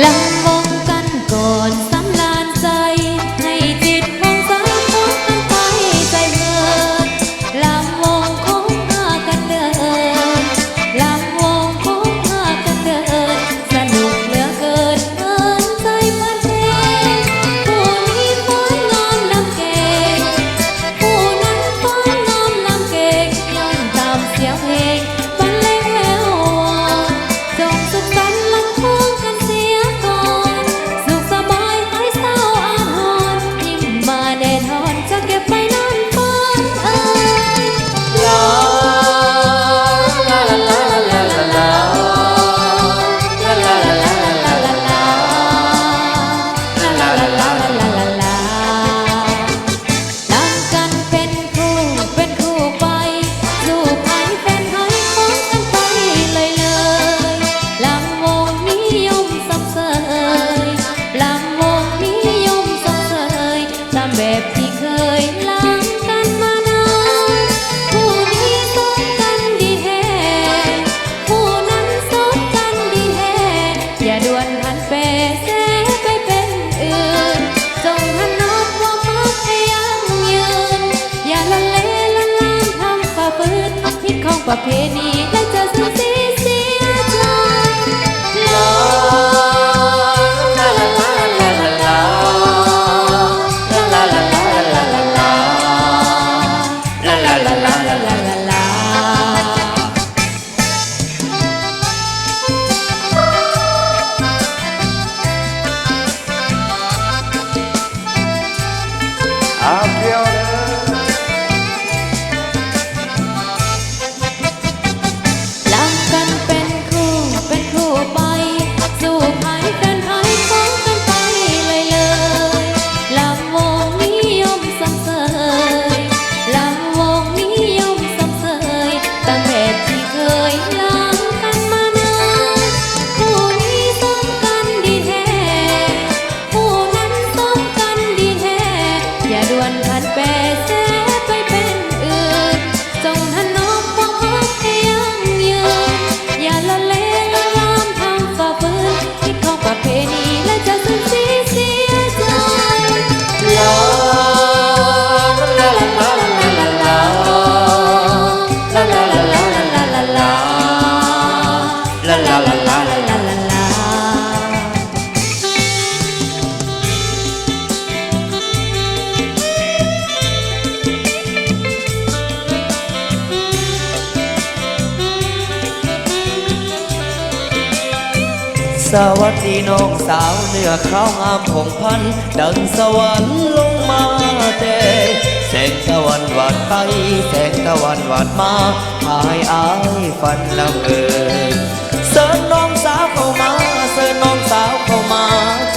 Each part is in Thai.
La ประเพณี สวัสดีน้องสาวเนื้อขาวงามของพัน ดังสวรรค์ลงมาแต่แสงตะวันวาดไป แสงตะวันวาดมาหายอายฝันละเมอเสิร์น้องสาวเข้ามาเสิร์น้องสาวเข้ามา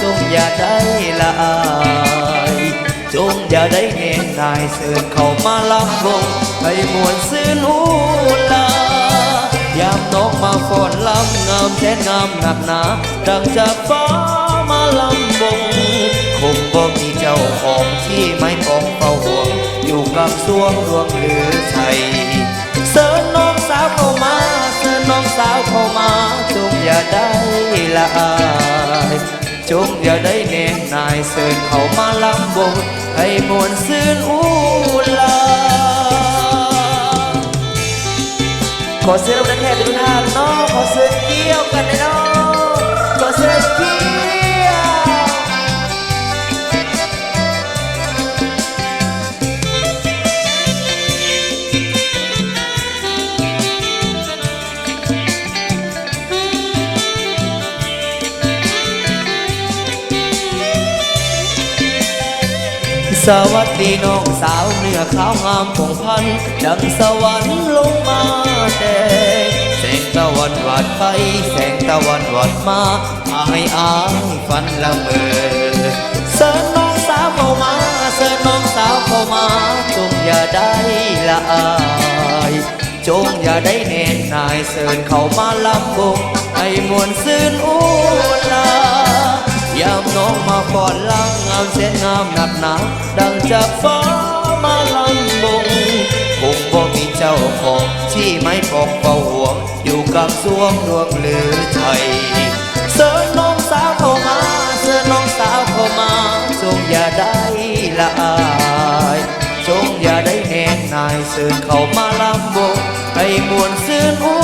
จงอย่าได้ละอายจงอย่าได้เงยนายเสิร์เข้ามาลำวงให้มวนซื่นหูลาำงามแสนงามหนักหนาดังจากฟ้ามาลำบงคงบ่มีเจ้าของที่ไม่ปองเฝ้าห่วง อยู่กับสวงรวงหรือไทยเสิร์นน้องสาวเข้ามาเสิร์นน้องสาวเข้ามาจงอย่าได้ละอายจงอย่าได้เนงนายเสิร์นเข้ามาลำบงให้มวนซื่นอู้ ขอเสื้อรับนักแขกทุกท่านเนาะขอเสื้อเกี่ยวกันเลยเนาะขอเสื้อเกี่ยว สวัสดีน้องสาวเนื้อขาวงามของพัน ดังสวรรค์ลงมาแต่แสงตะวันวาดไป แสงตะวันวาดมาอายอายฝันละเมอเสิร์นน้องสาวเข้ามาเสิร์นน้องสาวเข้ามาจงอย่าได้ละอายจงอย่าได้เน้นนายเสิร์นเข้ามาลำบงให้มวนซื่นอูลา ยามน้องมาก่อนลังงามเสนงามหนักหนาดังจากฟ้ามาลังมงคงบ่มีเจ้าของที่ไม่ปอกเป่าหวง อยู่กับสวงดวงหรือไทยเสิร์น้องสาวเข้ามาเสิร์น้องสาวเข้ามาจงอย่าได้ละอายจงอย่าได้แหงนายเสิร์เข้ามาลำบงให้มวนซื้นหู